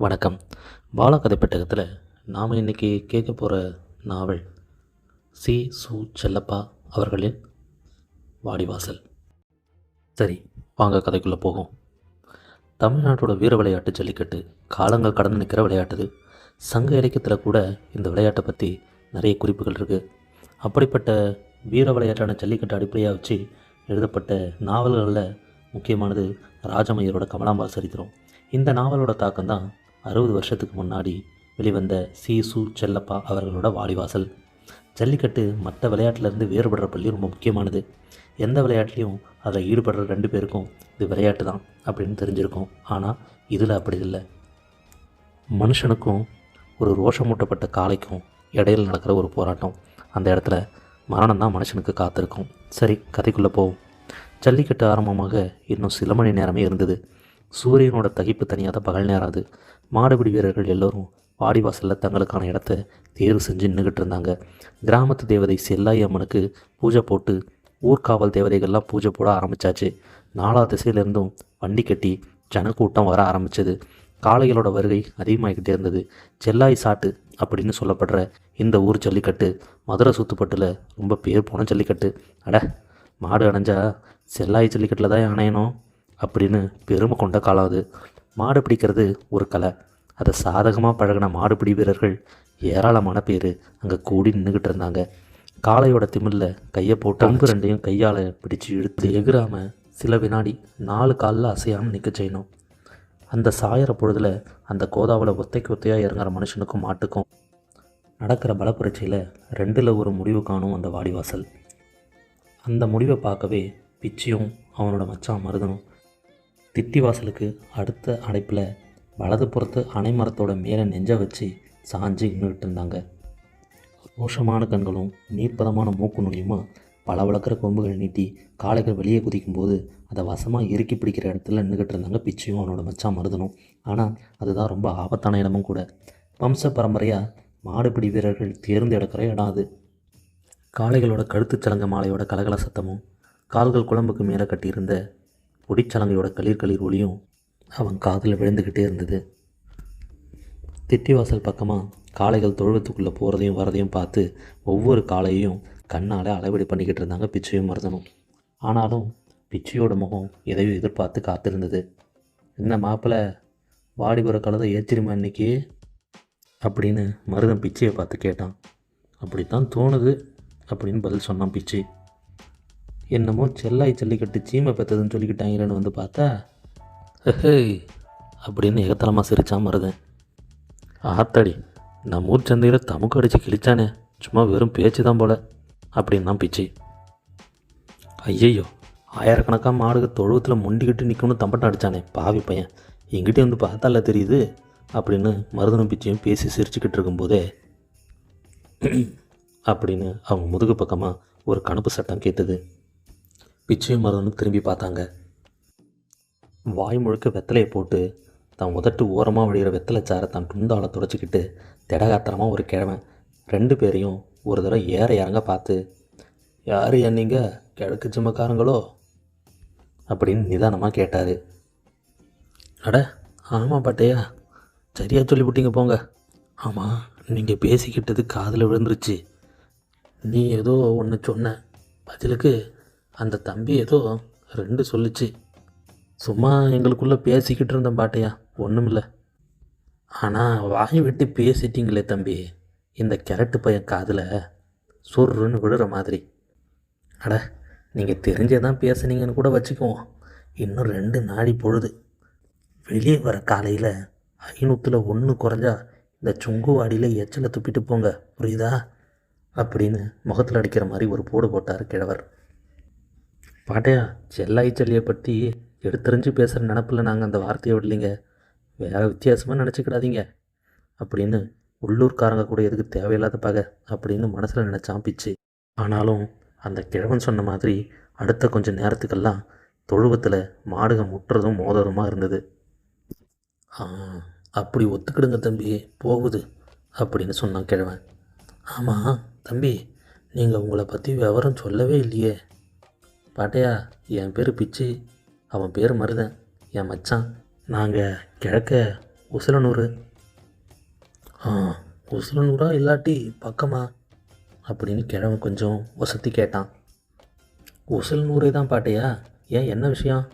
வணக்கம். பாலா கதை பெட்டகத்தில் நாம் இன்றைக்கி கேட்க போகிற நாவல் சி. சு. செல்லப்பா அவர்களின் வாடிவாசல். சரி வாங்க கதைக்குள்ளே போகும் தமிழ்நாட்டோட வீர விளையாட்டு ஜல்லிக்கட்டு காலங்கள் கடந்து நிற்கிற விளையாட்டுது சங்க இலக்கியத்தில் கூட இந்த விளையாட்டை பற்றி நிறைய குறிப்புகள் இருக்குது அப்படிப்பட்ட வீர விளையாட்டான ஜல்லிக்கட்டு அடிப்படையாக வச்சு எழுதப்பட்ட நாவல்களில் முக்கியமானது ராஜமையரோட கமலாம்பா சரித்திரம். இந்த நாவலோட தாக்கம் தான் அறுபது வருஷத்துக்கு முன்னாடி வெளிவந்த சீசு செல்லப்பா அவர்களோட வாடிவாசல் ஜல்லிக்கட்டு மற்ற விளையாட்டிலேருந்து வேறுபடுற பள்ளி ரொம்ப முக்கியமானது. எந்த விளையாட்லேயும் அதில் ஈடுபடுற ரெண்டு பேருக்கும் இது விளையாட்டு தான் அப்படின்னு தெரிஞ்சிருக்கும். ஆனால் இதில் அப்படி இல்லை. மனுஷனுக்கும் ஒரு ரோஷமூட்டப்பட்ட காளைக்கும் இடையில் நடக்கிற ஒரு போராட்டம். அந்த இடத்துல மரணம் தான் மனுஷனுக்கு காத்திருக்கும். சரி கதைக்குள்ளே போவோம். ஜல்லிக்கட்டு ஆரம்பமாக இன்னும் சில மணி நேரமே இருந்தது. சூரியனோட தகிப்பு தான் பகல் நேரம் அது. மாடுபிடி வீரர்கள் எல்லோரும் வாடிவாசலில் தங்களுக்கான இடத்த தேர்வு செஞ்சு நின்றுக்கிட்டு இருந்தாங்க. கிராமத்து தேவதை செல்லாய் அம்மனுக்கு பூஜை போட்டு ஊர்காவல் தேவதைகள்லாம் பூஜை போட ஆரம்பிச்சாச்சு. நாலா திசையிலிருந்தும் வண்டி கட்டி ஜனக்கூட்டம் வர ஆரம்பித்தது காளைகளோட வருகை அதிகமாகிக்கிட்டே இருந்தது. செல்லாய் சாட்டு அப்படின்னு சொல்லப்படுற இந்த ஊர் ஜல்லிக்கட்டு மதுரை சுத்துப்பட்டில் ரொம்ப பேர் போன ஜல்லிக்கட்டு. அட மாடு அணைஞ்சா செல்லாய் ஜல்லிக்கட்டில் தான் அணையணும் அப்படின்னு பெருமை கொண்ட காலம் அது. மாடு பிடிக்கிறது ஒரு கலை. அதை சாதகமாக பழகின மாடுபிடி வீரர்கள் ஏராளமான பேர் அங்கே கூடி நின்றுக்கிட்டு இருந்தாங்க. காளையோட திமிழில் கையை போட்டு அம்பு ரெண்டையும் கையால் பிடிச்சு இழுத்து எகிராம சில வினாடி நாலு காலில் அசையாமல் நிற்க செய்யணும். அந்த சாயிற பொழுதுல அந்த கோதாவில் ஒத்தைக்கு ஒத்தையாக இறங்குற மனுஷனுக்கும் மாட்டுக்கும் நடக்கிற பலப்பரீட்சையில் ரெண்டில் ஒரு முடிவு காணும் அந்த வாடிவாசல். அந்த முடிவை பார்க்கவே பிச்சியும் அவனோட மச்சான் மருதனும் திட்டிவாசலுக்கு அடுத்த அடைப்பில் வலது புறத்து அணைமரத்தோட மேலே நெஞ்ச வச்சு சாஞ்சு நின்றுட்டு இருந்தாங்க. ரோஷமான கண்களும் நீர்ப்பதமான மூக்கு நுழியுமா பல வளர்க்குற கொம்புகள் நீட்டி காளைகள் வெளியே குதிக்கும்போது அதை வசமாக இறுக்கி பிடிக்கிற இடத்துல நின்றுக்கிட்டு இருந்தாங்க பிச்சியும் அவனோட மச்சான் மருதனும். ஆனால் அதுதான் ரொம்ப ஆபத்தான இடமும் கூட. வம்ச பரம்பரையாக மாடுபிடி வீரர்கள் தேர்ந்து எடுக்கிற இடம் அது. காளைகளோட கழுத்துச் சலங்க மாலையோட கலகல சத்தமும் கால்கள் குழம்புக்கு மேலே கட்டியிருந்த பொடிச்சலங்கையோட களிர் களிர் ஒளியும் அவன் காதில் விழுந்துக்கிட்டே இருந்தது. திட்டிவாசல் பக்கமாக காளைகள் தொழுவத்துக்குள்ளே போகிறதையும் வரதையும் பார்த்து ஒவ்வொரு காளையையும் கண்ணால் அளவீடு பண்ணிக்கிட்டு இருந்தாங்க பிச்சையும் மருதனும். ஆனாலும் பிச்சையோட முகம் எதையும் எதிர்பார்த்து காத்திருந்தது. என்ன மாப்பிள்ளை வாடிபுற கலதை ஏச்சிருமா இன்னைக்கு? அப்படின்னு மருதன் பிச்சையை பார்த்து கேட்டான். அப்படித்தான் தோணுது அப்படின்னு பதில் சொன்னான் பிச்சை. என்னமோ செல்லாய் ஜல்லிக்கட்டு சீமை பெற்றதுன்னு சொல்லிக்கிட்டாங்கிறேன்னு வந்து பார்த்தா. ஹே அப்படின்னு எகத்தலமாக சிரித்தான் மருதன். ஆத்தாடி நம்ம ஊர் சந்தையில் தமுக்கு அடித்து கிழிச்சானே சும்மா வெறும் பேச்சு தான் போல அப்படின்னா பிச்சு. ஐயையோ ஆயிரக்கணக்காக மாடுக தொழுவத்தில் முண்டிக்கிட்டு நிற்கணும்னு தம்பட்டம் அடித்தானே பாவி பையன். எங்கிட்டே வந்து பார்த்தால தெரியுது அப்படின்னு மருதனும் பிச்சையும் பேசி சிரிச்சுக்கிட்டு இருக்கும்போதே அப்படின்னு அவங்க முதுகு பக்கமாக ஒரு கணப்பு சட்டம் கேட்டது. பிச்சையும் மருதனும் திரும்பி பார்த்தாங்க. வாய் முழுக்க வெத்தலையை போட்டு தான் உதட்டு ஓரமாக வழிகிற வெத்தலை சாரை தான் துண்டால துடைச்சிக்கிட்டு திடகாத்திரமாக ஒரு கிழவன். ரெண்டு பேரையும் ஒரு தடவை ஏற இறங்க பார்த்து யார் ஏன் நீங்கள் கிழக்கு ஜிம்மக்காரங்களோ? அப்படின்னு நிதானமாக கேட்டார். அட ஆமாம் பாட்டையா. சரியாக சொல்லிவிட்டீங்க போங்க. ஆமாம் நீங்கள் பேசிக்கிட்டது காதில் விழுந்துருச்சு. நீ ஏதோ ஒன்று சொன்ன பதிலுக்கு அந்த தம்பி ஏதோ ரெண்டு சொல்லுச்சு. சும்மா எங்களுக்குள்ளே பேசிக்கிட்டு இருந்தேன் பாட்டையா. ஒன்றுமில்ல ஆனால் வாய் விட்டு பேசிட்டீங்களே தம்பி. இந்த கிழட்டு பையன் காதில் சொருன்னு விழுற மாதிரி. அட நீங்கள் தெரிஞ்சே தான் பேசுனீங்கன்னு கூட வச்சுக்குவோம். இன்னும் ரெண்டு நாடி பொழுது. வெளியே வர காலையில் ஐநூற்றில் ஒன்று குறைஞ்சா இந்த சுங்கு வாடியில் எச்சலை துப்பிட்டு போங்க. புரியுதா? அப்படின்னு முகத்தில் அடிக்கிற மாதிரி ஒரு போடு போட்டார் கிழவர். பாட்டையா செல்லாய் செல்லியை பற்றி எடுத்தறிஞ்சு பேசுகிற நினப்பில் நாங்கள் அந்த வார்த்தையை விடலைங்க. வேறு வித்தியாசமாக நினச்சிக்கிடாதீங்க. அப்படின்னு உள்ளூர்காரங்க கூட எதுக்கு தேவையில்லாத பகை அப்படின்னு மனசில் நினச்சான் பிச்சு. ஆனாலும் அந்த கிழவன் சொன்ன மாதிரி அடுத்த கொஞ்சம் நேரத்துக்கெல்லாம் தொழுவத்தில் மாடுக முட்டுறதும் மோதுறதுமாக இருந்தது. அப்படி ஒத்துக்கிடுங்க தம்பி போகுது அப்படின்னு சொன்னான் கிழவன். ஆமாம் தம்பி நீங்கள் உங்களை பற்றி விவரம் சொல்லவே இல்லையே. பாட்டையா என் பேர் பிச்சு. அவன் பேர் மருதன். என் மச்சான். நாங்கள் கிழக்க உசிலனூர். ஆ உசிலனூரா இல்லாட்டி பக்கமா? அப்படின்னு கிழவன் கொஞ்சம் வசதி கேட்டான். உசிலனூரே தான் பாட்டையா? ஏன் என்ன விஷயம்?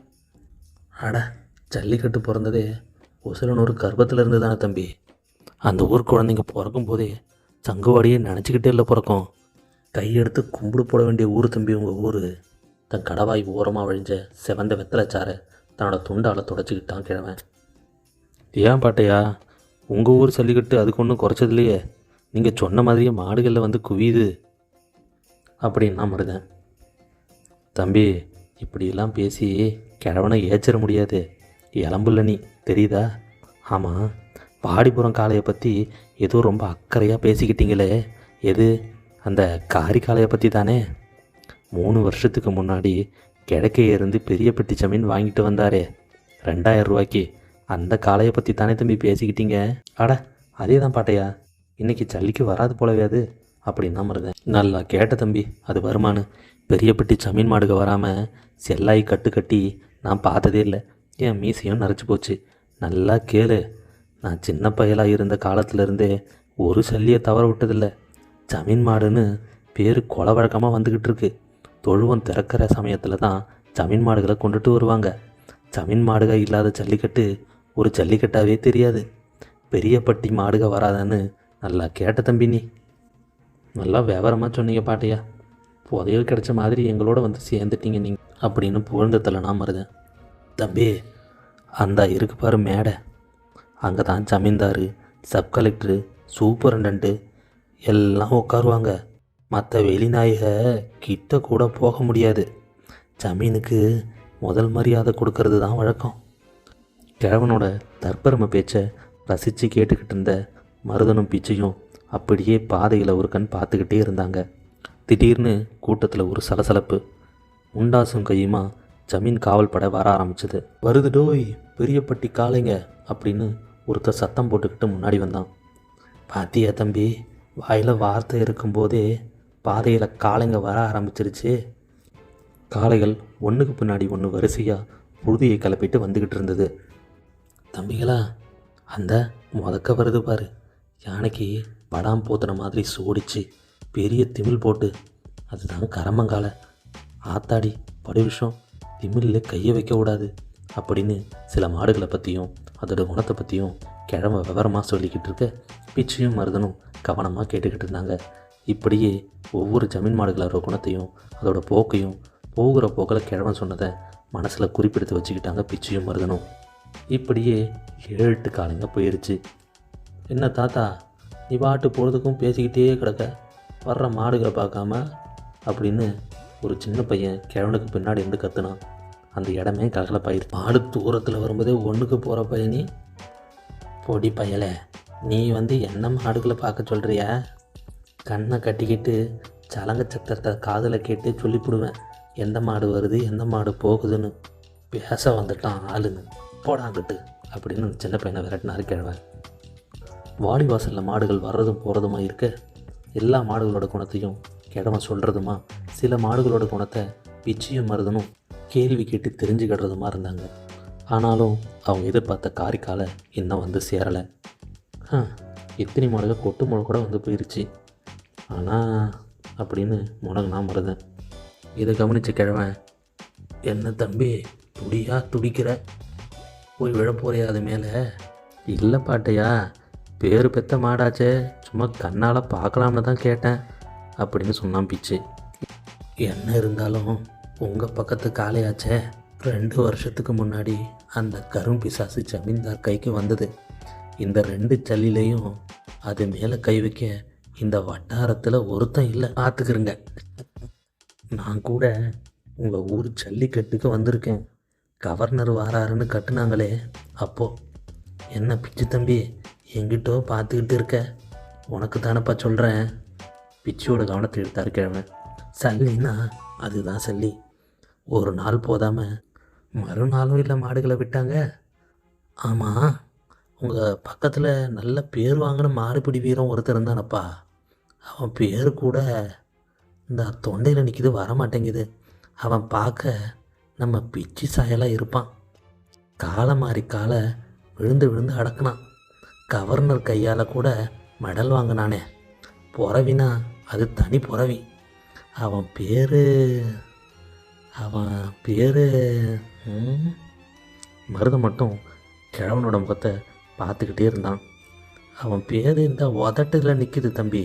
அட ஜல்லிக்கட்டு பிறந்ததே உசிலனூர் கர்ப்பத்தில் இருந்து தானே தம்பி. அந்த ஊர் குழந்தைங்க பிறக்கும் போதே சங்குவாடியே நினச்சிக்கிட்டே இல்லை பிறக்கும். கையெடுத்து கும்பிடு போட வேண்டிய ஊர் தம்பி உங்கள் ஊர். தன் கடவாய் ஓரமாக வழிஞ்ச செவந்த வெத்தலைச்சாரை தன்னோட துண்டால் தொடச்சிக்கிட்டான் கிழவன். ஏன் பாட்டையா? உங்கள் ஊர் சல்லிக்கட்டு அதுக்கு ஒன்றும் குறைச்சதில்லையே. நீங்கள் சொன்ன மாதிரியே மாடுகளில் வந்து குவியுது. அப்படின்னா மருதன் தம்பி இப்படியெல்லாம் பேசி கிழவனை ஏச்சிட முடியாது. இளம்புல்ல நீ தெரியுதா? ஆமாம் பாடிப்புறம் காளையை பற்றி ஏதோ ரொம்ப அக்கறையாக பேசிக்கிட்டீங்களே. எது அந்த காரி காளையை பற்றி தானே மூணு வருஷத்துக்கு முன்னாடி கிழக்கே இருந்து பெரிய பெட்டி ஜமீன் வாங்கிட்டு வந்தாரே. ரெண்டாயிரம் ரூபாய்க்கு. அந்த காளையை பற்றி தானே தம்பி பேசிக்கிட்டீங்க? அட அதே தான் பாட்டையா? இன்னைக்கு ஜல்லிக்கு வராது போலவே அது. அப்படின்னா மருதன். நல்லா கேட்ட தம்பி அது வருமானு. பெரிய பெட்டி ஜமீன் மாடுக வராமல் செல்லாய் கட்டு கட்டி நான் பார்த்ததே இல்லை. என் மீசையும் நரைச்சி போச்சு. நல்லா கேளு. நான் சின்ன பயலாக இருந்த காலத்துலேருந்தே ஒரு சல்லியை தவற விட்டதில்லை. ஜமீன் மாடுன்னு பேர் கொலை வழக்கமாக வந்துக்கிட்டு இருக்கு. தொழுவம் திறக்கிற சமயத்தில் தான் ஜமீன் மாடுகளை கொண்டுட்டு வருவாங்க. ஜமீன் மாடுக இல்லாத ஜல்லிக்கட்டு ஒரு ஜல்லிக்கட்டாகவே தெரியாது. பெரிய பட்டி மாடுக வராதான்னு நல்லா கேட்ட தம்பி நீ. நல்லா விவரமாக சொன்னீங்க பாட்டையா. புதையல் கிடைச்ச மாதிரி எங்களோட வந்து சேர்ந்துட்டீங்க நீங்கள் அப்படின்னு புகழ்ந்தத்தில் நான் மருதேன் தம்பி அந்த இருக்கு பாரு மேடை. அங்கே தான் ஜமீன்தாரு சப் கலெக்டரு சூப்பரண்டன்ட்டு எல்லாம் உட்காருவாங்க. மற்ற வெளிநாயக கிட்ட கூட போக முடியாது. ஜமீனுக்கு முதல் மரியாதை கொடுக்கறது தான் வழக்கம். கிழவனோட தற்பெருமை பேச்சை ரசித்து கேட்டுக்கிட்டு இருந்த மருதனும் பிச்சையும் அப்படியே பாதையில் ஒரு கண் பார்த்துக்கிட்டே இருந்தாங்க. திடீர்னு கூட்டத்தில் ஒரு சலசலப்பு. உண்டாசும் கையுமா ஜமீன் காவல் படை வர ஆரம்பிச்சது. வருது டோய் பெரியப்பட்டி காளைங்க அப்படின்னு ஒருத்தர் சத்தம் போட்டுக்கிட்டு முன்னாடி வந்தான். பாத்தியா தம்பி வாயில் வார்த்தை இருக்கும்போதே பாதையில் காளைங்க வர ஆரம்பிச்சிருச்சு. காளைகள் ஒன்றுக்கு பின்னாடி ஒன்று வரிசையாக புழுதியை கிளப்பிட்டு வந்துக்கிட்டு இருந்தது. தம்பிகளா அந்த முதக்க வருது பாரு. யானைக்கு படாம் போத்துன மாதிரி சோடிச்சு பெரிய திமில் போட்டு அதுதான் கரமங்காலை. ஆத்தாடி படு விஷம் கையை வைக்கக்கூடாது அப்படின்னு சில மாடுகளை பற்றியும் அதோட குணத்தை பற்றியும் கிழமை விவரமாக சொல்லிக்கிட்டு இருக்க பிச்சையும் மருதனும் கவனமாக கேட்டுக்கிட்டு இருந்தாங்க. இப்படியே ஒவ்வொரு ஜமீன் மாடுகளோட குணத்தையும் அதோட போக்கையும் போகிற போக்கில் கிழவன் சொன்னதை மனசில் குறிப்பெடுத்து வச்சுக்கிட்டாங்க பிச்சையும் மருதனும். இப்படியே ஏழு எட்டு காலங்க போயிடுச்சு என்ன தாத்தா நீ பாட்டு பொழுதுக்கும் பேசிக்கிட்டே கிடக்க வர்ற மாடுகளை பார்க்காம? அப்படின்னு ஒரு சின்ன பையன் கிழவனுக்கு பின்னாடி இருந்து கத்துனான். அந்த இடமே கலகலப்பாயிரு மாடு தூரத்தில் வரும்போதே ஒன்றுக்கு போகிற பையனி. பொடி பயலை நீ வந்து என்ன மாடுகளை பார்க்க சொல்கிறியா கண்ணை கட்டிக்கிட்டு சலங்க சக்கரத்தை காதில் கேட்டு சொல்லிவிடுவேன் எந்த மாடு வருது? எந்த மாடு போகுதுன்னு? பேச வந்துட்டான் ஆளுன்னு போடாங்கிட்டு அப்படின்னு சின்ன பையனை விரட்டினார் கிழவன். வாடிவாசலில் மாடுகள் வர்றதும் போகிறதுமா இருக்க? எல்லா மாடுகளோட குணத்தையும் கிழவன் சொல்கிறதுமா சில மாடுகளோட குணத்தை பிச்சியும் மருதனும் கேள்வி கேட்டு தெரிஞ்சுக்கிடுறதுமா இருந்தாங்க. ஆனாலும் அவங்க எதிர்பார்த்த காரிக்கால இன்னும் வந்து சேரலை. எத்தனை மாடுகள் கொட்டு முழு கூட வந்து போயிடுச்சு ஆனால் அப்படின்னு முடங்கினா மருதன் இதை கவனிச்ச கிழவன் என்ன தம்பி துடியா துடிக்கிற? போய் விழ போறியா அது மேலே? இல்லை பாட்டையா பேர் பெத்த மாடாச்சே சும்மா கண்ணால் பார்க்கலாம்னு தான் கேட்டேன் அப்படின்னு சொன்னான் பிச்சு. என்ன இருந்தாலும் உங்கள் பக்கத்து காளையாச்சே ரெண்டு வருஷத்துக்கு முன்னாடி அந்த கரும் பிசாசு ஜமீன்தார் கைக்கு வந்தது. இந்த ரெண்டு சளிலையும் அது மேலே கை வைக்க இந்த வட்டாரத்தில் ஒருத்தன் இல்லை. பார்த்துக்கிறங்க நான் கூட உங்கள் ஊர் ஜல்லிக்கட்டுக்கு வந்திருக்கேன். கவர்னர் வாராருன்னு கட்டுனாங்களே. அப்போ என்ன பிச்சு தம்பி எங்கிட்டோ பார்த்துக்கிட்டு இருக்க? உனக்கு தானப்பா சொல்கிறேன் பிச்சியோட கவனத்தை எடுத்தார் கிழமை சல்லினா அதுதான் சல்லி. ஒரு நாள் போதாமல் மறுநாளும் இல்லை மாடுகளை விட்டாங்க. ஆமாம் உங்கள் பக்கத்தில் நல்ல பேர் வாங்கின மாடுபிடி வீரம் ஒருத்தர் இருந்தானப்பா. அவன் பேர் கூட இந்த தொண்டையில் நிற்கிது வர மாட்டேங்குது அவன் பார்க்க நம்ம பிச்சி சாயலாக இருப்பான். காலை மாறி காலை விழுந்து விழுந்து அடக்குனான். கவர்னர் கையால் கூட மெடல் வாங்கினானே. புறவினா அது தனி புறவி. அவன் பேர் அவன் பேர் மருதம் மட்டும் கிழவனோட முகத்தை பார்த்துக்கிட்டே இருந்தான். அவன் பேர் இந்த உதட்டில் நிற்கிது தம்பி.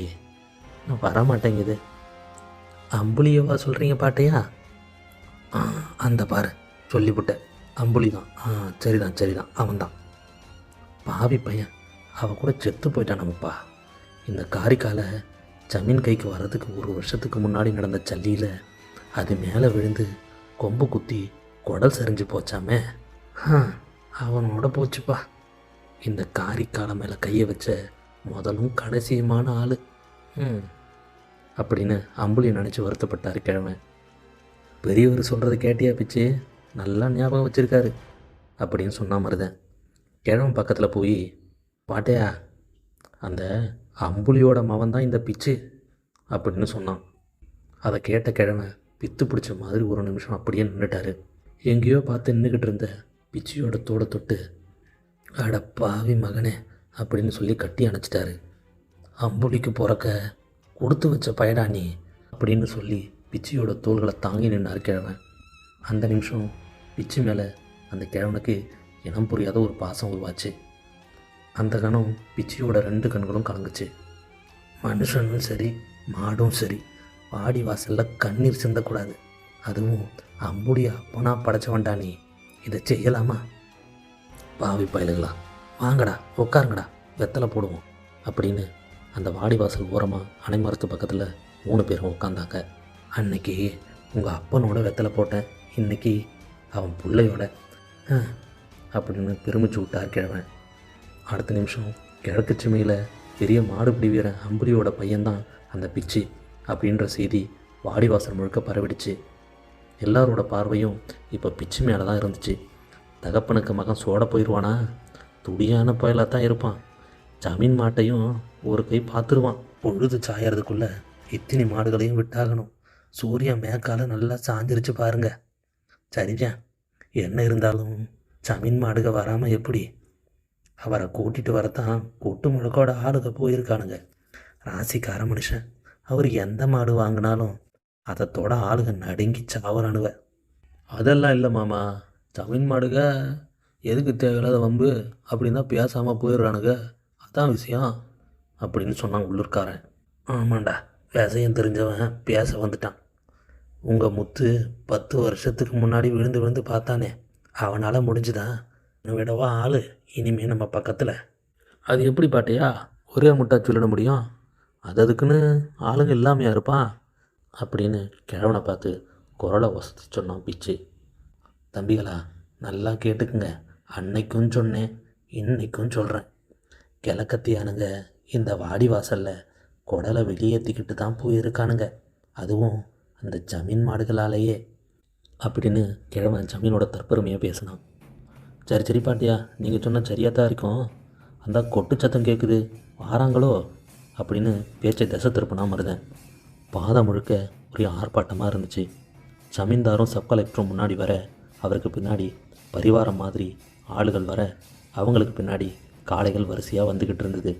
வரமாட்டேங்குது. வர மாட்டேங்குது அம்புலியவா சொல்கிறீங்க பாட்டையா? ஆ அந்த பாரு சொல்லிவிட்டேன். அம்புலி தான். ஆ சரிதான் சரிதான். அவன்தான். பாவி பையன். அவன் கூட செத்து போயிட்டான் நம்மப்பா. இந்த காரிக்கால ஜமீன் கைக்கு வர்றதுக்கு ஒரு வருஷத்துக்கு முன்னாடி நடந்த சல்லியில் அது மேலே விழுந்து கொம்பு குத்தி குடல் சரிஞ்சு போச்சாமே. அவனோட போச்சுப்பா. இந்த காரிக்கால மேலே கையை வச்ச முதலும் கடைசியுமான ஆள். அப்படின்னு அம்புலியை நினச்சி வருத்தப்பட்டார் கிழமை பெரியவர் சொல்கிறத கேட்டியா பிச்சு? நல்லா ஞாபகம் வச்சுருக்காரு அப்படின்னு சொன்னா மருதன். கிழவன் பக்கத்தில் போய் பாட்டையா அந்த அம்புலியோட மவன் தான் இந்த பிச்சு அப்படின்னு சொன்னான். அதை கேட்ட கிழமை பித்து பிடிச்ச மாதிரி ஒரு நிமிஷம் அப்படியே நின்றுட்டாரு எங்கேயோ பார்த்து நின்றுக்கிட்டு இருந்த பிச்சியோட தோட தொட்டு அட பாவி மகனே அப்படின்னு சொல்லி கட்டி அணைச்சிட்டாரு. அம்புலிக்கு பிறக்க கொடுத்து வச்ச பயடா நீ அப்படின்னு சொல்லி பிச்சியோட தோள்களை தாங்கி நின்னார் கிழவன் அந்த நிமிஷம் பிச்சு மேலே அந்த கிழவனுக்கு இனம் புரியாத ஒரு பாசம் உருவாச்சு. அந்த கணம் பிச்சியோட ரெண்டு கண்களும் கலங்குச்சு. மனுஷனும் சரி மாடும் சரி வாடி வாசலில் கண்ணீர் சிந்தக்கூடாது. அதுவும் அம்புடி அப்பனா படைச்சவன்டா நீ. இதை செய்யலாமா? பாவி பயலுங்களா வாங்கடா உட்காருங்கடா வெத்தலை போடுவோம் அப்படின்னு அந்த வாடிவாசல் ஓரமாக அணைமரத்து பக்கத்தில் மூணு பேரும் உட்காந்தாங்க அன்னைக்கு உங்கள் அப்பனோட வெத்தலை போட்டேன். இன்னைக்கு அவன் பிள்ளையோட அப்படின்னு பெருமிச்சு விட்டார் கிழவன். அடுத்த நிமிஷம் கிழக்கு சிமையில் பெரிய மாடுபிடி வீரன் அம்புலியோட பையன்தான் அந்த பிச்சு அப்படின்ற செய்தி வாடிவாசல் முழுக்க பரவிடுச்சு. எல்லாரோட பார்வையும் இப்போ பிச்சு மேலே தான் இருந்துச்சு. தகப்பனுக்கு மகன் சோட போயிடுவானா துடியான பயலாக தான் இருப்பான். ஜமீன் மாட்டையும் ஒரு கை பார்த்துருவான். பொழுது சாயறதுக்குள்ள இத்தினி மாடுகளையும் விட்டாகணும். சூரியன் மேக்கால நல்லா சாஞ்சிருச்சு பாருங்க. சரிதான் என்ன இருந்தாலும் சமீன் மாடுக வராமல் எப்படி? அவரை கூட்டிட்டு வரத்தான் கூட்டு முழுக்கோட ஆளுக போயிருக்கானுங்க. ராசிக்கார மனுஷன் அவர் எந்த மாடு வாங்கினாலும் அதை ஆளுக நடுங்கி சாவரானுவ அதெல்லாம் இல்லை மாமா சமீன் மாடுக எதுக்கு தேவையில்லாத வம்பு அப்படின்னா பேசாமல் போயிடுறானுங்க அதான் விஷயம். அப்படின்னு சொன்னான் உள்ளூர்காரன். ஆமாண்டா. விஷயம் தெரிஞ்சவன் பேச வந்துட்டான். உங்கள் முத்து பத்து வருஷத்துக்கு முன்னாடி விழுந்து விழுந்து பார்த்தானே. அவனால் முடிஞ்சுதான் விடவா ஆள்? இனிமே நம்ம பக்கத்தில். அது எப்படி பாட்டியா? ஒரே முட்டா சொல்லிட முடியும்? அது அதுக்குன்னு ஆளுங்க இல்லாமையா இருப்பான் அப்படின்னு கிழவனை பார்த்து குரலை வசதி சொன்னான் பிச்சு. தம்பிகளா நல்லா கேட்டுக்குங்க. அன்னைக்கும் சொன்னேன் இன்னைக்கும் சொல்கிறேன் கிழக்கத்தியானுங்க இந்த வாடி வாசலில் குடலை வெளியேற்றிக்கிட்டு தான் போயிருக்கானுங்க. அதுவும் அந்த ஜமீன் மாடுகளாலேயே. அப்படின்னு கிழவன் ஜமீனோட தற்பெருமையாக பேசினான். சரி சரி பாட்டியா நீங்கள் சொன்னால் சரியாக தான் இருக்கும். அந்த கொட்டு சத்தம் கேட்குது வாராங்களோ? அப்படின்னு பேச்சை திசை திருப்பினா மருதன். பாதம் முழுக்க ஒரே ஆர்ப்பாட்டமாக இருந்துச்சு. ஜமீன்தாரும் சப் கலெக்டரும் முன்னாடி வர அவருக்கு பின்னாடி பரிவாரம் மாதிரி ஆளுகள் வர அவங்களுக்கு பின்னாடி காளைகள் வரிசையாக வந்துக்கிட்டு இருந்தது.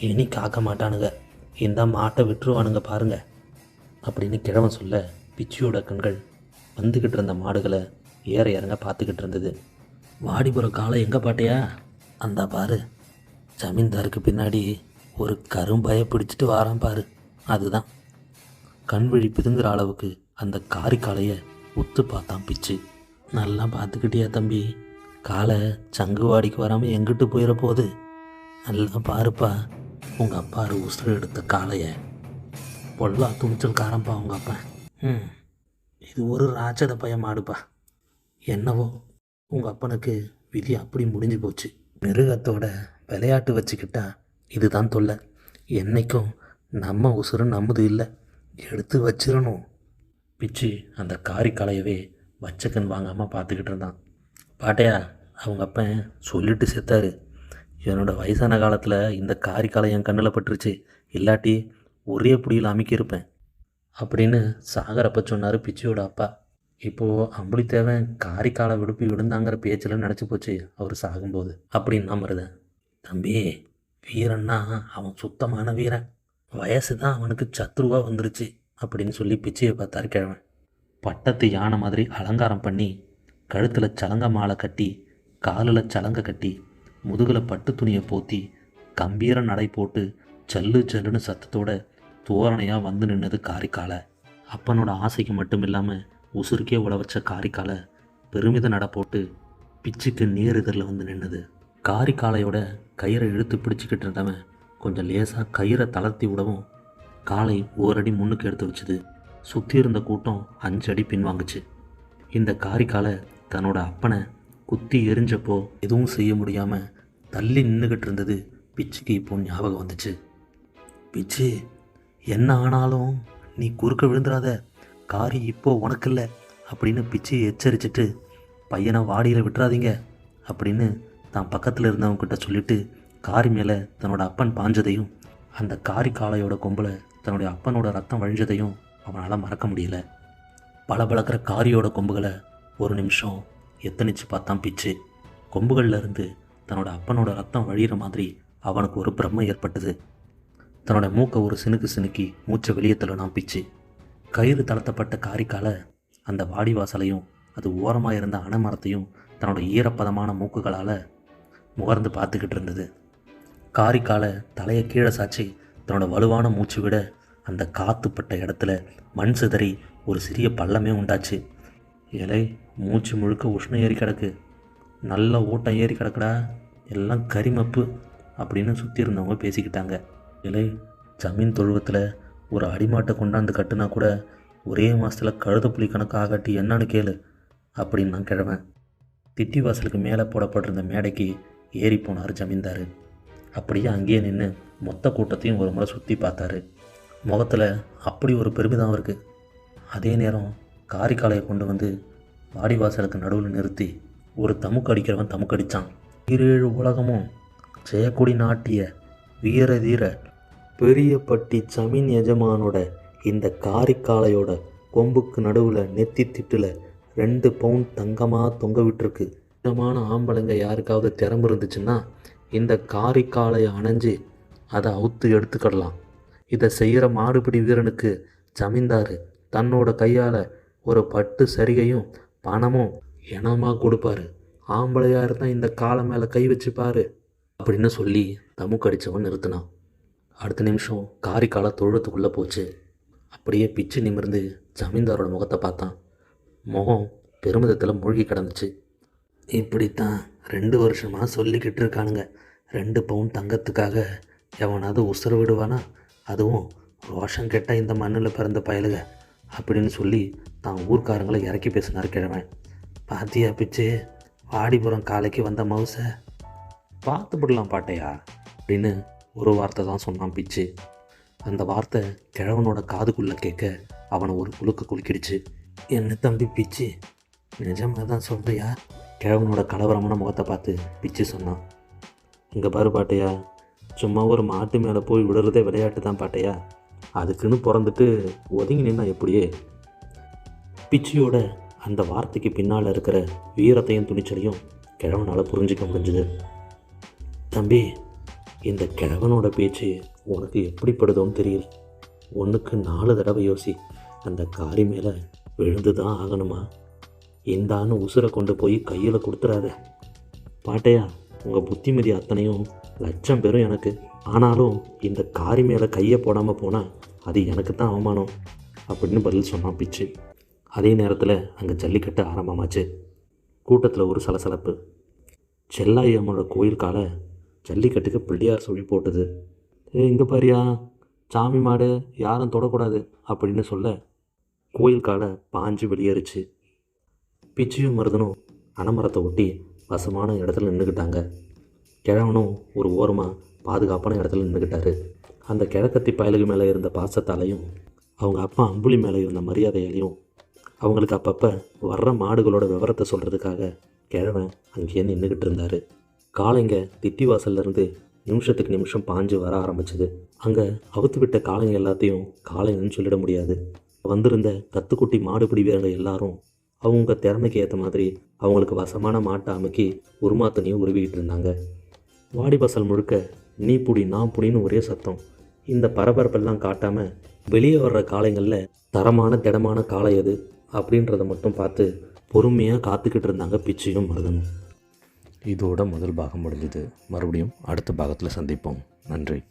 இனி காக்க மாட்டானுங்க. இந்த மாட்டை விட்டுருவானுங்க பாருங்க. அப்படின்னு கிழவன் சொல்ல பிச்சியோட கண்கள் வந்துக்கிட்டு இருந்த மாடுகளை ஏற இறங்க பார்த்துக்கிட்டு இருந்தது. வாடிப்புற காலை எங்கே பாட்டியா? அந்த பாரு. ஜமீன்தாருக்கு பின்னாடி ஒரு கரும்பய பிடிச்சிட்டு வாரான் பாரு. அதுதான். கண் விழி பிதுங்குற அளவுக்கு அந்த காரி உத்து பார்த்தான் பிச்சு. நல்லா பார்த்துக்கிட்டியா தம்பி? காலை சங்கு வாடிக்கு வராமல் எங்கிட்டு போயிட போகுது? நல்லா பாருப்பா. உங்கள் அப்பா உசுறு எடுத்த காளையை பொல்லா துணிச்சல் காரம்பா உங்கள் அப்பா. ம். இது ஒரு ராட்சத பயம் ஆடுப்பா. என்னவோ உங்கள் அப்பனுக்கு விதி அப்படி முடிஞ்சு போச்சு. மிருகத்தோட விளையாட்டு வச்சுக்கிட்டா இதுதான் தொல்லை. என்னைக்கும் நம்ம உசுறு நம்மது இல்லை. எடுத்து வச்சிடணும் பிச்சு அந்த காரி களையவே வச்சக்கன் வாங்காமல் பார்த்துக்கிட்டு இருந்தான். பாட்டையா அவங்க அப்பன் சொல்லிட்டு செத்தாரு. என்னோட வயசான காலத்தில் இந்த காரிக்காலை என் கண்ணில் பட்டுருச்சு. இல்லாட்டி ஒரே புடியில் அமைக்கியிருப்பேன். அப்படின்னு சாகரப்ப சொன்னார் பிச்சியோட அப்பா. இப்போது அம்புலித்தேவன் காரிக்காலை விடுப்பி விழுந்தாங்கிற பேச்சில் நினச்சி போச்சு அவர் சாகும்போது. அப்படின்னு நான் தம்பி வீரன்னா அவன் சுத்தமான வீரன். வயசு தான் அவனுக்கு சத்ருவா வந்துருச்சு அப்படின்னு சொல்லி பிச்சையை பார்த்தார் கிழவன். பட்டத்து யானை மாதிரி அலங்காரம் பண்ணி கழுத்தில் சலங்க மாலை கட்டி காலில் சலங்கை கட்டி முதுகில் பட்டு துணியை போத்தி கம்பீர நடை போட்டு சல்லு சல்லுன்னு சத்தத்தோட தோரணையாக வந்து நின்னது காரிக்காலை. அப்பனோட ஆசைக்கு மட்டும் இல்லாமல் உசுருக்கே உட வச்ச காரிக்காலை பெருமித நட போட்டு பிச்சுக்கு நீர் எதிரில் வந்து நின்னது. காரிக்காலையோட கயிறை இழுத்து பிடிச்சிக்கிட்டு இருந்தவன் கொஞ்சம் லேசாக கயிறை தளர்த்தி விடவும் காலை ஓரடி முன்னுக்கு எடுத்து வச்சுது. சுற்றி இருந்த கூட்டம் அஞ்சு அடி பின்வாங்குச்சு. இந்த காரிக்காலை தன்னோட அப்பனை குத்தி எரிஞ்சப்போ எதுவும் செய்ய முடியாமல் தள்ளி நின்றுக்கிட்டு இருந்தது பிச்சுக்கு இப்போ ஞாபகம் வந்துச்சு. பிச்சு என்ன ஆனாலும் நீ குறுக்க விழுந்துடாத காரி இப்போ உனக்கு இல்லை அப்படின்னு பிச்சு எச்சரிச்சிட்டு பையனை வாடியில் விட்டுறாதீங்க அப்படின்னு தான் பக்கத்தில் இருந்தவங்கிட்ட சொல்லிட்டு காரி மேலே தன்னோட அப்பன் பாஞ்சதையும் அந்த காரி காளையோட கொம்பில் தன்னுடைய அப்பனோட ரத்தம் வழிஞ்சதையும் அவனால் மறக்க முடியல. பளபளக்கிற காரியோட கொம்புகளை ஒரு நிமிஷம் எத்தனிச்சு பார்த்தான் பிச்சு. கொம்புகள்லேருந்து தன்னோட அப்பனோட ரத்தம் வழியிற மாதிரி அவனுக்கு ஒரு பிரம்மை ஏற்பட்டது. தன்னோட மூக்கை ஒரு சினுக்கு சினுக்கி மூச்சை வெளியே தள்ளனான் பிச்சு. கயிறு தளர்த்தப்பட்ட காரிக்கால அந்த வாடி வாசலையும் அது ஓரமாக இருந்த அணைமரத்தையும் தன்னோட ஈரப்பதமான மூக்குகளால் முகர்ந்து பார்த்துக்கிட்டு இருந்தது. காரிக்கால தலையை கீழே சாச்சி தன்னோட வலுவான மூச்சு விட அந்த காத்துப்பட்ட இடத்துல மண் சிதறி ஒரு சிறிய பள்ளமே உண்டாச்சு. இலை மூச்சு முழுக்க உஷ்ணம் ஏறி கிடக்கு. நல்ல ஓட்டம் ஏறி கிடக்குடா. எல்லாம் கரிமப்பு அப்படின்னு சுற்றி இருந்தவங்க பேசிக்கிட்டாங்க. இலை ஜமீன் தொழுவத்தில் ஒரு அடிமாட்டை கொண்டாந்து கட்டுனா கூட ஒரே மாதத்தில் கழுத புலி கணக்கு ஆகாட்டி என்னன்னு கேளு அப்படின்னு நான் கிழவன். திட்டி வாசலுக்கு மேலே போடப்பட்டிருந்த மேடைக்கு ஏறி போனார் ஜமீன்தார். அப்படியே அங்கேயே நின்று மொத்த கூட்டத்தையும் ஒரு முறை சுற்றி பார்த்தாரு. முகத்தில் அப்படி ஒரு பெருமிதம் இருக்குது அதே நேரம் காரிக்காலையை கொண்டு வந்து வாடிவாசலுக்கு நடுவில் நிறுத்தி ஒரு தமுக்கு அடிக்கிறவன் தமுக்கு அடித்தான் ஈரேழு உலகமும் ஜெயக்குடி நாட்டிய வீர தீர பெரியப்பட்டி ஜமீன் எஜமானோட இந்த காரிக்காலையோட கொம்புக்கு நடுவில் நெத்தி திட்டில் ரெண்டு பவுன் தங்கமாக தொங்க விட்டுருக்கு. இதமான ஆம்பளைங்க யாருக்காவது திறம்பு இருந்துச்சுன்னா இந்த காரிக்காலையை அணைஞ்சு அதை அவுத்து எடுத்துக்கிடலாம். இதை செய்கிற மாடுபிடி வீரனுக்கு ஜமீன்தார் தன்னோட கையால் ஒரு பட்டு சரிகையும் பணமும் இனமாக கொடுப்பாரு. ஆம்பளையாக இருந்தால் இந்த காலை மேலே கை வச்சுப்பாரு. அப்படின்னு சொல்லி தமுக்கு அடித்தவன் நிறுத்தினான். அடுத்த நிமிஷம் காரிக்கால தொழுவத்துக்குள்ளே போச்சு. அப்படியே பிச்சு நிமிர்ந்து ஜமீன்தாரோட முகத்தை பார்த்தான். முகம் பெருமிதத்தில் மூழ்கி கிடந்துச்சு. இப்படித்தான் ரெண்டு வருஷமாக சொல்லிக்கிட்டு இருக்கானுங்க. ரெண்டு பவுன் தங்கத்துக்காக எவனாவது உசுறு விடுவானா? அதுவும் ரோஷம் கெட்ட இந்த மண்ணில் பிறந்த பயலுக அப்படின்னு சொல்லி தான் ஊர்க்காரங்களை இறக்கி பேசினார் கிழவன். பாத்தியா பிச்சு வாடிபுரம் காலைக்கு வந்த மவுசை. பார்த்து விடலாம் பாட்டையா அப்படின்னு ஒரு வார்த்தை தான் சொன்னான் பிச்சு. அந்த வார்த்தை கிழவனோட காதுக்குள்ளே கேட்க அவனை ஒரு குலுக்க குலுக்கிடுச்சு. என்ன தம்பி பிச்சு நிஜமாக தான் சொல்கிறியா கிழவனோட கலவரமான முகத்தை பார்த்து பிச்சு சொன்னான். இங்கே பாரு பாட்டையா சும்மா ஒரு மாட்டு மேலே போய் விடுறதே விளையாட்டு தான் பாட்டையா. அதுக்குன்னு பிறந்துட்டு ஒதுங்கி நின்னா எப்படியே பிச்சையோட அந்த வார்த்தைக்கு பின்னால் இருக்கிற வீரத்தையும் துணிச்சலையும் கிழவனால் புரிஞ்சிக்க முடிஞ்சுது. தம்பி இந்த கிழவனோட பேச்சு உனக்கு எப்படிப்படுதோன்னு தெரியல. ஒன்றுக்கு நாலு தடவை யோசி. அந்த காரி மேலே விழுந்து தான் ஆகணுமா? இந்தான்னு உசுரை கொண்டு போய் கையில் கொடுத்துறாத. பாட்டையா உங்கள் புத்திமதி அத்தனையும் லட்சம் பேரும் எனக்கு. ஆனாலும் இந்த காரி மேலே கையை போடாமல் போனால் அது எனக்கு தான் அவமானம். அப்படின்னு பதில் சொன்னான் பிச்சு. அதே நேரத்தில் அங்கே ஜல்லிக்கட்டு ஆரம்பமாச்சு. கூட்டத்தில் ஒரு சலசலப்பு. செல்லாயி அம்மனோட கோயில் காலை ஜல்லிக்கட்டுக்கு பிள்ளையார் சொல்லி போட்டது. ஏ இங்கே பாரியா சாமி மாடு யாரும் தொடக்கூடாது அப்படின்னு சொல்ல கோயில் காலை பாஞ்சு வெளியேறுச்சு. பிச்சியும் மருதனும் அனமரத்தை ஒட்டி வசமான இடத்துல நின்றுக்கிட்டாங்க கிழவனும் ஒரு ஓரமாக பாதுகாப்பான இடத்துல நின்றுக்கிட்டாரு அந்த கிழக்கத்தி பயலுக்கு மேலே இருந்த பாசத்தாலையும் அவங்க அப்பா அம்புலி மேலே இருந்த மரியாதையாலையும் அவங்களுக்கு அப்பப்போ வர்ற மாடுகளோட விவரத்தை சொல்கிறதுக்காக கிழவன் அங்கேயே நின்றுக்கிட்டு இருந்தார். காளைங்க திட்டி வாசல்லேருந்து நிமிஷத்துக்கு நிமிஷம் பாஞ்சு வர ஆரம்பிச்சது. அங்கே அவுத்து விட்ட காளைங்க எல்லாத்தையும் காளைங்கன்னு சொல்லிட முடியாது. வந்திருந்த கத்துக்குட்டி மாடுபிடி வீரர்கள் எல்லாரும் அவங்க திறமைக்கு ஏற்ற மாதிரி அவங்களுக்கு வசமான மாட்டை அமைக்கி உருமாத்தனையும் உருவிக்கிட்டு இருந்தாங்க. வாடிவாசல் முழுக்க நீ புடி நான் புடின்னு ஒரே சத்தம். இந்த பரபரப்பெல்லாம் காட்டாமல் வெளியே வர்ற காளைங்களில் தரமான திடமான காளை எது அப்படின்றத மட்டும் பார்த்து பொறுமையாக காத்துக்கிட்டு இருந்தாங்க பிச்சையும் மருதனும். இதோட முதல் பாகம் முடிஞ்சது. மறுபடியும் அடுத்த பாகத்தில் சந்திப்போம். நன்றி.